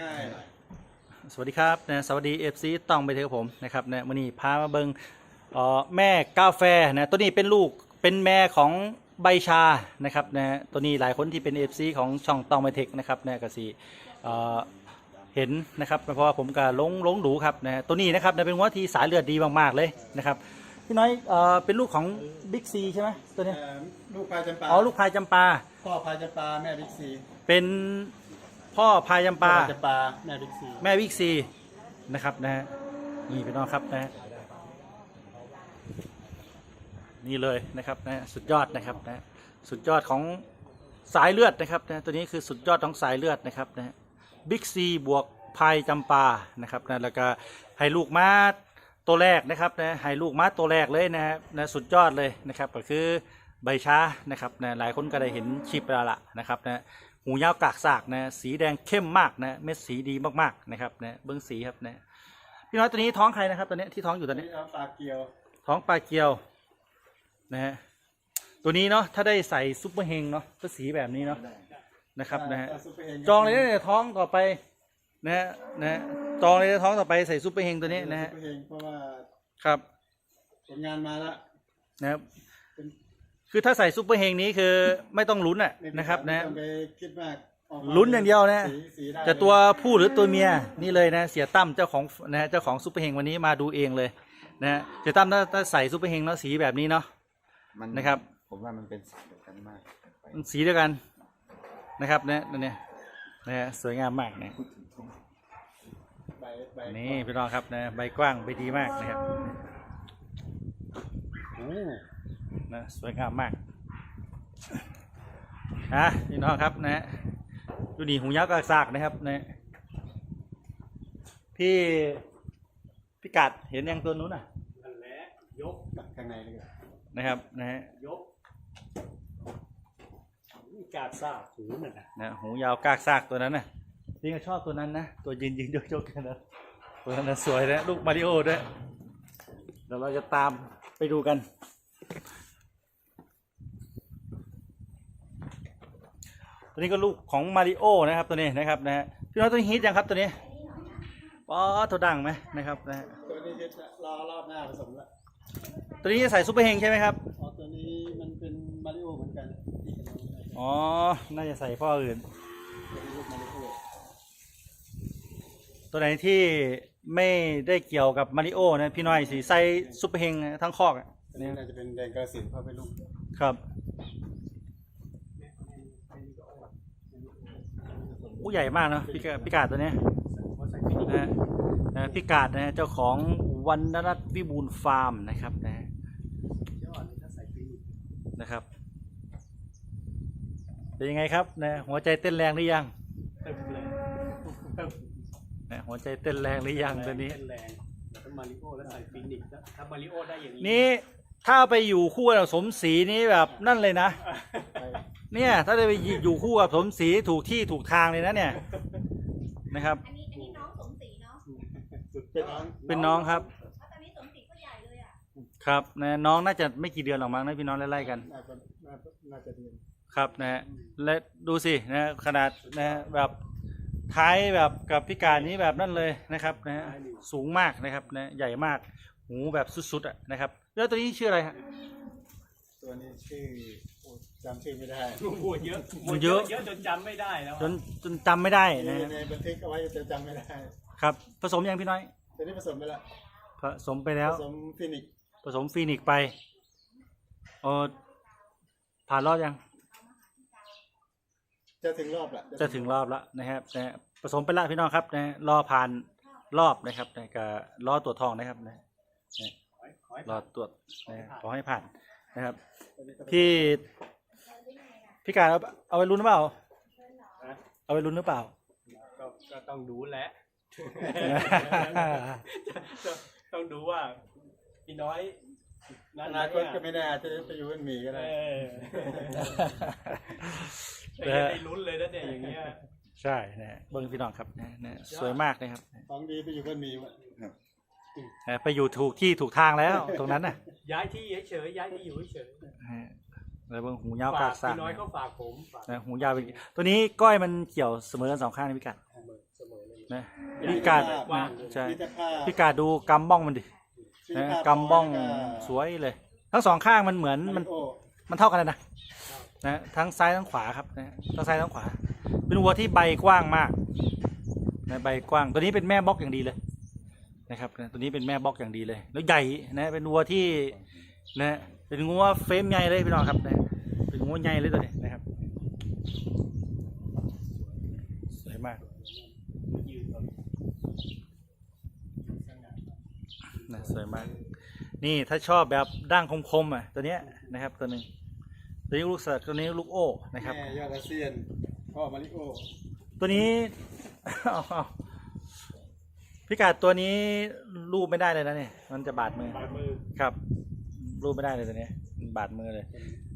ง่ายหน่อยสวัสดีครับนะสวัสดีเอฟซีต้องไปเถอะผมนะครับนะวันนี้พามาเบิงเอ่อแม่กาแฟนะตัวนี้เป็นลูกเป็นแม่ของใบชานะครับนะตัวนี้หลายคนที่เป็นเอฟซีของช่องต้องไปเทคนะครับนะก็สิเอ่อเห็นนะครับเพราะว่าผมก็หลงหลงดูครับนะตัวนี้นะครับนะเป็นวัวที่สายเลือดดีมากๆเลยนะครับพี่น้อยเอ่อเป็นลูกของบิ๊กซีใช่ไหมตัวเนี้ยเอ่อลูกพายจำปาอ๋อลูกพายจำปาพ่อพายจำปาแม่บิ๊กซีเป็น พ่อพายจำปาพ่อจำปาแม่บิ๊กซีแม่วิกซีนะครับนะฮะนี่พี่น้องครับนะฮะนี่เลยนะครับนะสุดยอดนะครับนะสุดยอดของสายเลือดนะครับนะตัวนี้คือสุดยอดของสายเลือดนะครับนะบิ๊กซีบวกพายจำปานะครับนะแล้วก็ให้ลูกม้าตัวแรกนะครับนะให้ลูกม้าตัวแรกเลยนะฮะนะสุดยอดเลยนะครับก็คือใบช้านะครับนะหลายคนก็ได้เห็นคลิปแล้วล่ะนะครับนะ หูยาวกากสากนะสีแดงเข้มมากนะเม็ดสีดีมากๆนะครับนะเบื้องสีครับนะพี่น้อยตัวนี้ท้องใครนะครับตัวนี้ที่ท้องอยู่ตอนนี้นี่เอาปลาเกียวท้องปลาเกียวนะฮะตัวนี้เนาะถ้าได้ใส่ซุปเปอร์เฮงเนาะก็สีแบบนี้เนาะนะครับนะฮะเาซุปเปร์ฮจองเลยนะเนี่ยท้องต่อไปนะฮะนะฮะจองเลยนะท้องต่อไปใส่ซุปเปอร์เฮงตัวนี้นะฮะซุปเปอร์เฮงเพราะว่าครับผลงานมาแล้วนะครับเป็น คือถ้าใส่ซุปเปอร์เฮงนี้คือไม่ต้องลุ้นอะไม่เป็นะครับไม่นะต้องไปคิดมากออกมลุ้นอย่างเดียวนะ สีสีได้จะตัวผู้หรือตัวเมียนี่เลยนะเสียตั้มเจ้าของนะฮะเจ้าของซุปเปอร์เฮงวันนี้มาดูเองเลยนะฮะเสียตั้มถ้าถ้าใส่ซุปเปอร์เฮงแล้วสีแบบนี้เนาะ มันนะครับ ผมว่ามันเป็นสีเดียวกันมากไปมันสีเดียวกันนะครับเนี่ยเนี่ยนะฮะสวยงามมากนะใบใบนี่พี่น้องครับนะใบกว้างใบดีมากนะครับโอ้ นะสวยงามมากอะพี่น้องครับนะฮะดูนี่หูยาวกระซากนะครับนะพี่พี่กัดเห็นยังตัวนู้นอะนั่นแหละยกข้างในเลยนะครับนะฮะยกนี่กาดซ่าหูนั่นนะนะหูยาวกากซากตัวนั้นนะพี่ก็ชอบตัวนั้นนะตัวยืนยืนยกยกกันนะตัวนั้นนะสวยนะลูกมาริโอด้วยเดี๋ยวเราจะตามไปดูกัน ตัวนี้ก็ลูกของมาริโอนะครับตัวนี้นะครับนะฮะพี่น้องตัวนี้ฮิตยังครับตัวนี้ป๊อดตัวดังไหมนะครับนะฮะตัวนี้จะรอรอบหน้าผสมแล้วตัวนี้จะใส่ซุปเปอร์เฮงใช่ไหมครับอ๋อตัวนี้มันเป็นมาริโอเหมือนกันที่กำลังได้อ๋อน่าจะใส่พ่ออื่นตัวนี้ลูกมาริโอตัวไหนที่ไม่ได้เกี่ยวกับมาริโอนะพี่น้อยสีใส่ซุปเปอร์เฮงทั้งคอกอะตัวนี้น่าจะเป็นแดงกระสินเพราะเป็นลูกครับ ผู้ใหญ่มากเนอะพิกาพิกาดตัวเนี้ยว่าใส่ฟินิกนะฮะนะพิกาดนะฮะเจ้าของวันนรัตน์วิบูลย์ฟาร์มนะครับนะฮะยอดเลยถ้าใส่ฟินิกนะครับ เป็นยังไงครับนะหัวใจเต้นแรงหรือยังเต็มเลยเต็มนะหัวใจเต้นแรงหรือยังตัวนี้เต้นแรงแต่ถ้ามาริโอแล้วใส่ฟินิกถ้ามาริโอได้อย่างนี้นี่ถ้าไปอยู่คู่กับสมศรีนี่แบบนั่นเลยนะ เนี่ย ถ้าได้ไปอยู่คู่กับสมศรีถูกที่ถูกทางเลยนะเนี่ยนะครับ อันนี้อันนี้น้องสมศรีเนาะสุดเป็นยอน้อดงเป็นน้องครับเพราะตอนนี้สมศรีก็ใหญ่เลยอะครับนะน้องน่าจะไม่กี่เดือนหรอกมั้งนะพี่น้องไล่ๆกัน น่าจะน่าจะน่าจะเรียนครับนะฮะและดูสินะขนาดนะแบบท้ายแบบกับพิการนี้แบบนั่นเลยนะครับนะฮะสูงมากนะครับนะใหญ่มากหูแบบสุดๆอะนะครับ แล้วตัวนี้ชื่ออะไรฮะ ตัวนี้ชื่อโอ้จำชื่อไม่ได้โหเยอะมันเยอะเยอะจนจำไม่ได้แล้วจนจนจำไม่ได้ในนะฮะในบันทึกเอาไว้จะจำไม่ได้ครับ ผสมยังพี่น้อย ตัวนี้ผสมไปแล้วผสมไปแล้วผสมฟินิกซ์ผสมฟีนิกซ์ไปเออผ่านรอบยัง จะถึงรอบละจะถึงรอบแล้วนะครับนะฮะผสมไปแล้วพี่น้องครับนะฮะรอผ่านรอบนะครับนะก็รอตรวจทองนะครับนะขอให้ขอให้รอตรวจนะฮะขอให้ผ่าน นะครับตัวนี้ก็พี่พี่การเอาเอาไปลุ้นหรือเปล่านะเอาไปลุ้นหรือเปล่า ก็ก็ต้องดูแหละ ต้องดูว่าพี่น้อยอนาคตก็ไม่แน่อาจจะไปอยู่เป็นหมีก็เอได้อจะได้ลุ้นเลยนะเนี่ยอย่างเงี้ยใช่นะฮะเบิ้งพี่น้องครับนะนะสวยมากนะครับ ของดีไปอยู่เป็นหมีวะนะ ไปอยู่ถูกที่ถูกทางแล้ว ตรงนั้นน่ะ ย้ายที่เฉยๆย้ายที่อยู่เฉยนะฮะแล้วเบิ้งหูยาวๆกาฝากกสากพี่น้อยนะก็ฝากผมฝากนะหูยาวไปตัวนี้ก้อยมันเกี่ยวเสมอกันสองข้างนะพี่กัดเสมอเสมอนะพิกัดนะใช่มิตรภาพพิกัดดูกำบ้องมันดิมิตรนะภาพกำบ้องแล้วก็สวยเลย ทั้งสองข้างมันเหมือนมามันริโอมันเท่ากันเลยนะนะทั้งซ้ายทั้งขวาครับนะทั้งซ้ายทั้งขวา เป็นวัวที่ใบกว้างมากนะใบกว้างตัวนี้เป็นแม่บล็อกอย่างดีเลย นะครับนะตัวนี้เป็นแม่บล็อกอย่างดีเลย แล้วใหญ่นะเป็นวัวที่นะเป็นงัวเฟรมใหญ่เลยพี่น้องครับนะเป็นงัวใหญ่เลยตัวนี้นะครับสวยมากนะสวยมาก นี่ถ้าชอบแบบดั้งคมๆอะตัวเนี้ยนะครับตัวหนึ่งตัวนี้ลูกเสิร์ตตัวนี้ลูกโอ้นะครับแม่ยอดอาเซียนพ่อมาริโอตัวนี้เอาเอา พิกัดตัวนี้รูปไม่ได้เลยนะเนี่ย มันจะบาดมือ บาดมือครับ รูปไม่ได้เลยตัวเนี้ยมันบาดมือเลย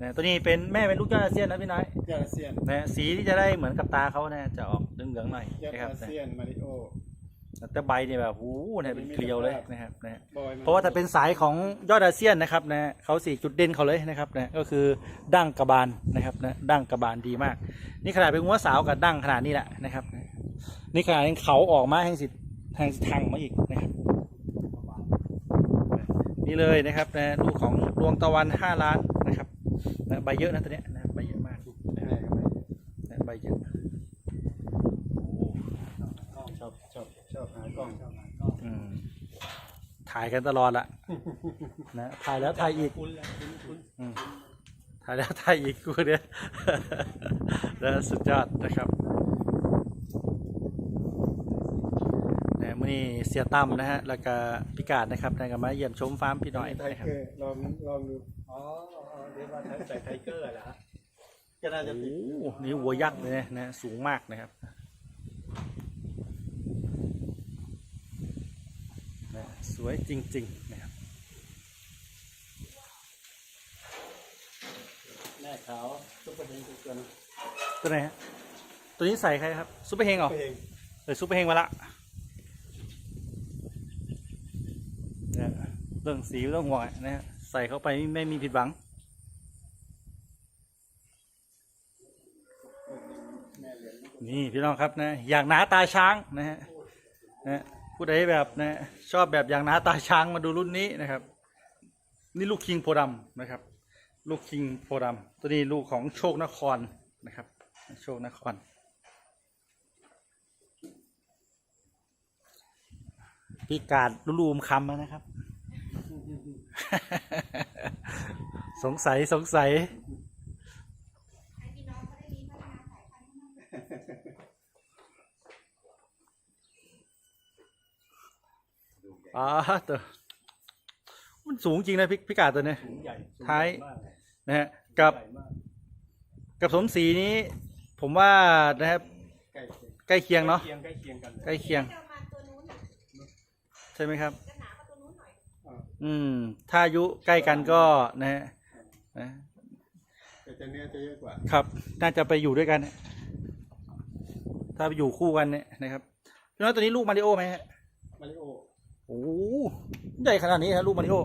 นะตัวนี้เป็นแม่เป็นลูกยอดอาเซียนนะพี่น้อยยอดอาเซียนนะสีที่จะได้เหมือนกับตาเขานะจะออกเหลืองๆหน่อยยอดนะครับอาเซียนมาริโอแต่ใบเนี่ยแบบโอ้โหเนี่ยเป็นเกลียวเลยนะครับนะบอยมเพราะว่าถ้าเป็นสายของยอดอาเซียนนะครับนะเขาสี่จุดเด่นเขาเลยนะครับนะก็คือดั้งกระบาลนะครับนะดั้งกระบาลดีมาก นี่ขนาดเป็นงัวสาวกับดั้งขนาดนี้แหละนะครับนะนี่ขนาดยังเขาออกมาแห่งสิ แห่งทางมาอีกนะครับนี่เลยนะครับนะลูกของดวงตะวันห้าล้านนะครับนะใบเยอะนะตัวเนี้ยนะใบเยอะมากแม่ก็ไม่นะใบเยอะชอบชอบชอบหากล้องอืมถ่ายกันตลอดละนะถ่ายแล้วถ่ายอีกอืมถ่ายแล้วถ่ายอีกกูเนี่ยแล้วสุดยอดนะครับนะ มื่อนี้เสียตั้มนะฮะ แล้วก็พิกาดนะครับนะก็มาเยี่ยมชมฟาร์มพี่น้อยไทนะครับ เกอร์ลองลองดูอ๋ออ๋อเรียกว่าใส่ไทเกอร์เหรอฮะก็น่าจะโอ้ติดโหนี่วัวยักษ์เลยนะนะสูงมากนะครับนะสวยจริงๆนะครับแม่ขาวซุปเปอร์เฮงทุกตัวนะตัวไหนฮะตัวนี้ใส่ใครครับซุปเปอร์เฮงเหรอซุปเปอร์เฮงเออซุปเปอร์เฮงมาละเนี่ย เรื่องสีไม่ต้องห่วงนะฮะใส่เข้าไปไม่ไม่มีผิดหวังนี่พี่น้องครับนะอย่างหนาตาช้างนะฮะนะผู้ใดแบบนะชอบแบบอย่างหนาตาช้างมาดูรุ่นนี้นะครับ นี่ลูกคิงโพธิ์ดำนะครับ ลูกคิงโพธิ์ดำตัวนี้ลูกของโชคนครนะครับ โชคนครพี่กาดลูมคำนะครับ สงสัยสงสัยให้พี่น้องเขาได้มีพัฒนาสายพันธุ์ให้มากอ๋อตัวมันสูงจริงนะพี่พี่กาดตัวเนี้ย สูงใหญ่สูงท้ายมากเลยนะฮะกับใหญ่มากกับสมศรีนี้ ผมว่านะครับใกล้เคียงใกล้เคียงเนาะ ใกล้เคียงใกล้เคียงกันเลยใกล้เคียง จะมาตัวนู้นน่ะใช่ไหมครับ จะ อยอืม ถ้าอายุใกล้กันก็นะฮะนะแต่จะเนื้อจะเยอะกว่า ครับ น่าจะไปอยู่ด้วยกัน ถ้าไปอยู่คู่กันเนี่ยนะครับพี่น้อยตัวนี้ลูกมาริโอไหมฮะมาริโอโอ้โหใหญ่ขนาดนี้ฮะลูกมาริโอ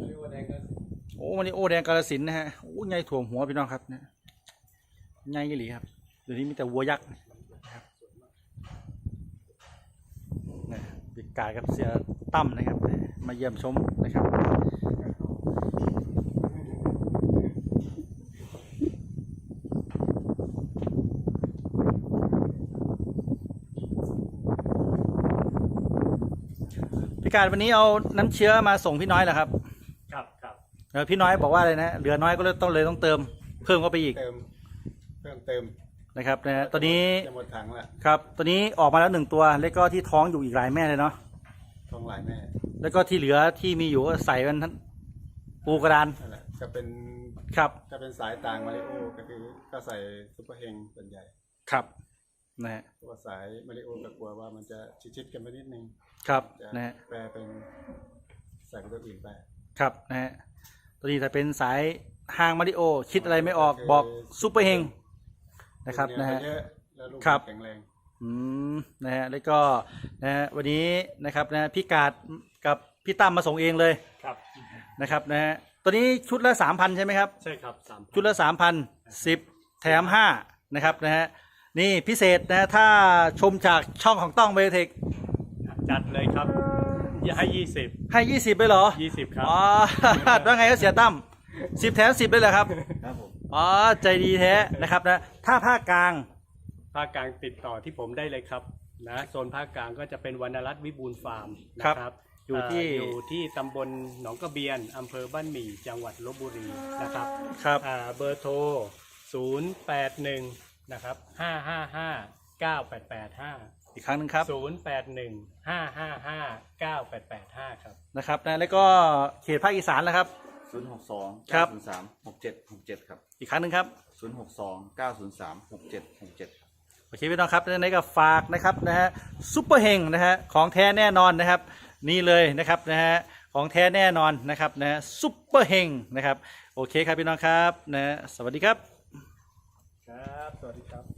มาริโอแดงก็โอ้มาริโอแดงกาลสินธุ์นะฮะโอ้ใหญ่ถ่วงหัวพี่น้องครับเนี่ยใหญ่ยี่หลีครับเดี๋ยวนี้มีแต่วัวยักษ์นะครับนะปีกกายกับเสียตั้มนะครับนะ มาเยี่ยมชมนะครับ พี่การวันนี้เอาน้ำเชื้อมาส่งพี่น้อยเหรอครับครับครับเออพี่น้อยบอกว่าอะไรนะเหลือน้อยก็เลยต้องเลยต้องเติม เพิ่มเข้าไปอีกเติมเพิ่มเติมนะครับนะฮะตอนนี้จะหมดถังละครับตัวนี้ออกมาแล้วหนึ่งตัว แล้วก็ที่ท้องอยู่อีกหลายแม่เลยเนาะ ทองหลายแม่ แล้วก็ที่เหลือที่มีอยู่ก็ใส่กันทั้งปูกระดานนั่นแหละจะเป็นครับ จะเป็นสายต่างมาริโอก็คือก็ใส่ซุปเปอร์เฮงส่วนใหญ่ครับนะฮะเพราะว่าสายมาริโอก็กลัวว่ามันจะชิดๆกันไปนิดนึงครับจะนะฮะแปลเป็นใส่เป็นตัวอื่นไปครับนะฮะตัวนี้ถ้าเป็นสายห้างมาริโอ คิดอะไรไม่ออกบอกซูเปอร์เฮงนะครับนะฮะเยอะแล้วลูกครับ แข็งแรง อืมนะฮะแล้วก็นะฮะวันนี้นะครับนะพี่กาด กับพี่ตั้มมาส่งเองเลยครับ นะครับนะฮะตัวนี้ชุดละสามพันใช่ไหมครับ ใช่ครับสามชุดละสามพันสิบแถมห้านะครับนะฮะนี่พิเศษนะถ้าชมจากช่องของต้องเบเทคจัดเลยครับให้ยี่สิบให้20ไปเหรอยี่สิบครับอ๋อ ว่าไงก็เสียตั้มสิบแถมสิบเลยเหรอครับครับผมอ๋อใจดีแท้นะครับนะถ้าภาคกลาง ภาคกลางติดต่อที่ผมได้เลยครับนะโซนภาคกลางก็จะเป็นวรรณรัตน์วิบูลย์ฟาร์มนะครับ อยู่ที่เอยู่ที่ตำบลหนองกระเบียนอำเภอบ้านหมี่จังหวัดลบบุรีนะครับครับอ่าเบอร์โทร 081 นะครับ 555 9885 อีกครั้งหนึ่งครับ 081 555 9885 ครับนะครับนะแล้วก็เขตภาคอีสานแล้วครับศูนย์หกสองครัเก้าบศูนย์สามหกเจ็ดหกเจ็ดครับ อีกครั้งหนึ่งครับศูนย์หกสองเก้าศูนย์สามหกเจ็ดหกเจ็ดโอเคพี่น้องครับในก็ฝากนะครับนะฮะซุปเปอร์เฮงนะฮะของแท้แน่นอนนะครับ นี่เลยนะครับนะฮะของแท้แน่นอนนะครับนะฮะซุปเปอร์เฮงนะครับ โอเคครับพี่น้องครับนะฮะสวัสดีครับ ครับ สวัสดีครับ